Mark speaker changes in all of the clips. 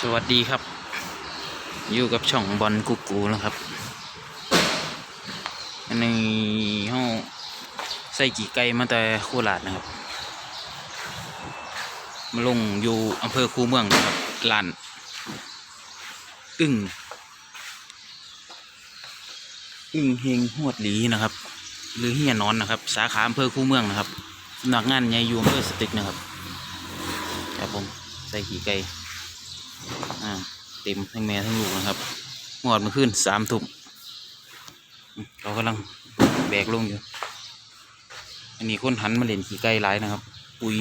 Speaker 1: สวัสดีครับ อยู่กับช่องบอลกูกูนะครับ อันนี้ห้องใส่กี่ไก่มาแต่โคราชนะครับ มาลงอยู่อำเภอคูเมืองนะครับลานอึ้งอึ้งเฮงหวดหลีนะครับ หรือเฮียนอนนะครับ สาขาอำเภอคูเมืองนะครับสำนักงานใหญ่อยู่อำเภอสตึกนะครับครับผมใส่กี่ไก่ อ่าเต็มทั้งแม่ทั้งลูกนะครับหมอดมาขึ้นสามถุงเรากำลังแบกลงอยู่ อันนี้คนหันมาเล่นขี่ไก่ร้ายนะครับ ปุ๋ย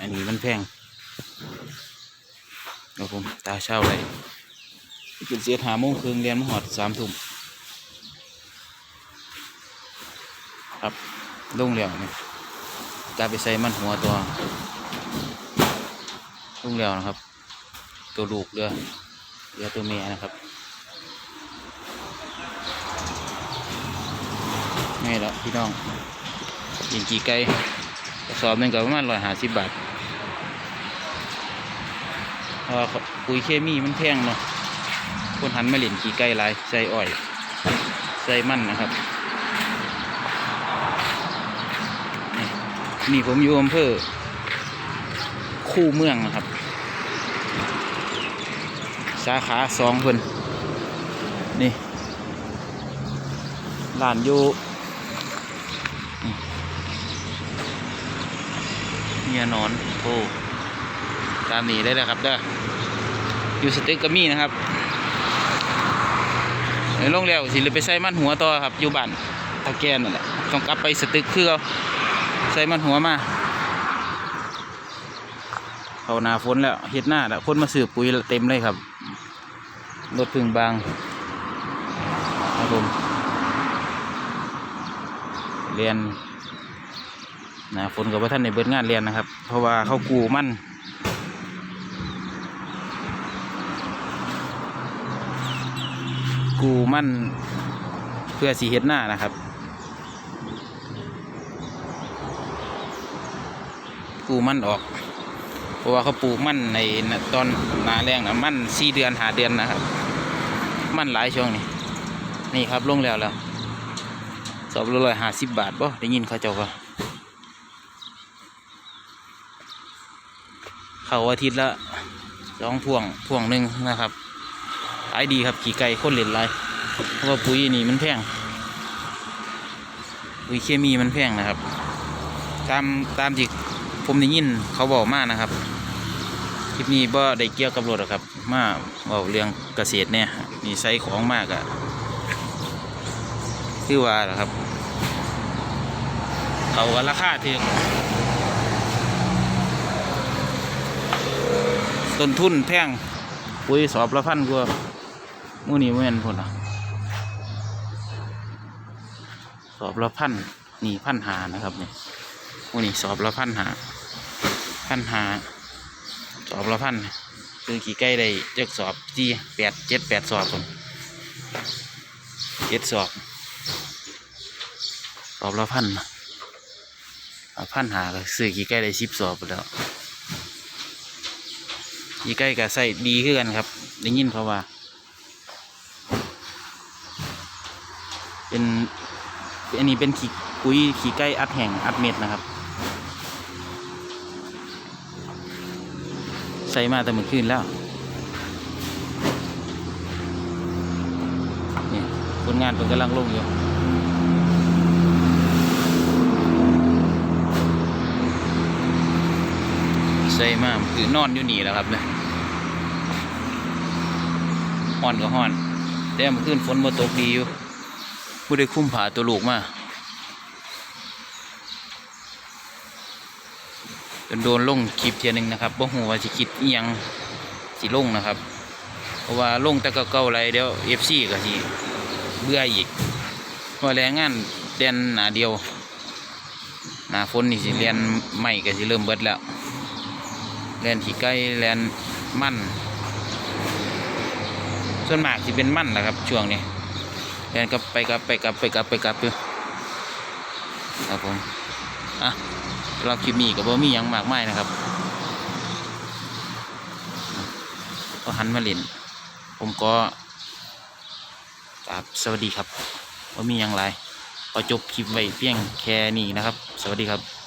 Speaker 1: อันนี้มันแพงครับผมตาเช่าไรกินเสียหาโมงครึ่งเรียนมหอดสามถุงครับลงแล้วเนี่ยกลาไปใส่มันหัวตัวลงแล้วนะครับ ตัวลูกเรือเรือตัวเมียนะครับนี่แหละพี่น้องยิงกี่ไก่กระสอบหนึงก็ประมาณร้อยห้าสิบบาทเพราะว่าปุ๋ยเคมีมันแพงเนาะคนหันมาเล่นกี่ไก่หลายใส่อ้อยใส่มั่นนะครับนี่นี่ผมอยู่อำเภอคู่เมืองนะครับ สาขาสองเพิ่นนี่ร้านอยู่เนี่ยนอนโอ้ตามนี้ได้เลยครับเด้ออยู่สเต็กก็มีนะครับในโรงแล้วสิเลยไปใส่มันหัวต่อครับอยู่บ้านตะแกนนั่นแหละต้องกลับไปสตึกคือเอาใส่มันหัวมาเขาหนาฝนแล้วเฮ็ดหน้าแล้วคนมาซื้อปุ๋ยเต็มเลยครับ รถพึ่งบางครับผมเรียนนาฝนกับว่าท่านในเบิดงานเรียนนะครับ เพราะว่าเขากูมั่นกูมั่นเพื่อสีเฮ็ดหน้านะครับ กูมั่นออก เพราะว่าเขาปลูกมั่นในตอนนาแรงนะมั่นสี่เดือนหาเดือนนะครับ มันหลายช่วงนี้นี่ครับลงแล้วแล้วสอบละร้อยห้าสิบบาทบ่ได้ยินเขาเจ้าก็เขาอาทิตย์ละสองพ่วงพ่วงหนึ่งนะครับขายดีครับขี่ไก่คนเล่นไรเพราะว่าปุ๋ยนี่มันแพงปุ๋ยเคมีมันแพงนะครับ ตามตามที่ผมได้ยินเขาบอกมากนะครับ ลิปนี้บ่ได้เกี่ยวกับรถหรอกครับ มาบอกเรื่องเกษตรเนี่ยมีไซส์ของมากอะคือว่าล่ะครับเขาก็ราคาที่ต้นทุนแพงปุ๋ยสอบละพันกว่ามู่นี้ไม่เป็นผลอะสอบละพันนี่พันหานะครับเนี่ยมู่นี้สอบละพันหาพันหา สอบละพันคือกี่ใกล้ได้เจ็กสอบจีแปดเจ็ดแปดสอบคนเจ็ดสอบสอบละพันเอาพันหาก็ซื้อกี่ใกล้ได้สิบสอบแล้วกี่ใกล้ก็ใส่ดีขึ้นกันครับได้ยินเขาว่า เป็นอันนี้เป็นขี้ปุ๋ยขี้ไก่อัดแห้งอัดเม็ดนะครับ ใส่มาแต่เมื่อคืนแล้วนี่คนงานเป็นกำลังลงอยู่ใส่มาคือนอนอยู่นี่แหล้วครับเนี่ยห้อนก็ห้อน แต่เมื่อคืนฝนมาตกดีอยู่ผู้ได้คุ้มผาตัวลูกมาจน โดนลงคลิปเทียนึงนะครับบ่หูว่าสิคิดอียังสิลงนะครับ เพราะว่าลงแต่เก่าๆไรเดี๋ยวเอฟซีก็สิเบื่ออีกเพราแรงงานเรียนหนาเดียวหนาฝนนี่สิเรียนใหม่ก็สิเริ่มเบิดแล้วแลนขี่ไก่แลนมั่นส่วนมากจะเป็นมั่นแหละครับช่วงนี้แลนกับไปกับไปกับไปกับไปกับอยู่ครับผมอะ เราคลิปนี้กับว่ามียังมากมายนะครับก็หันมาเล่น ผมก็กราบสวัสดีครับว่ามียังไรก็จบคลิปไว้เพียงแค่นี้นะครับ สวัสดีครับ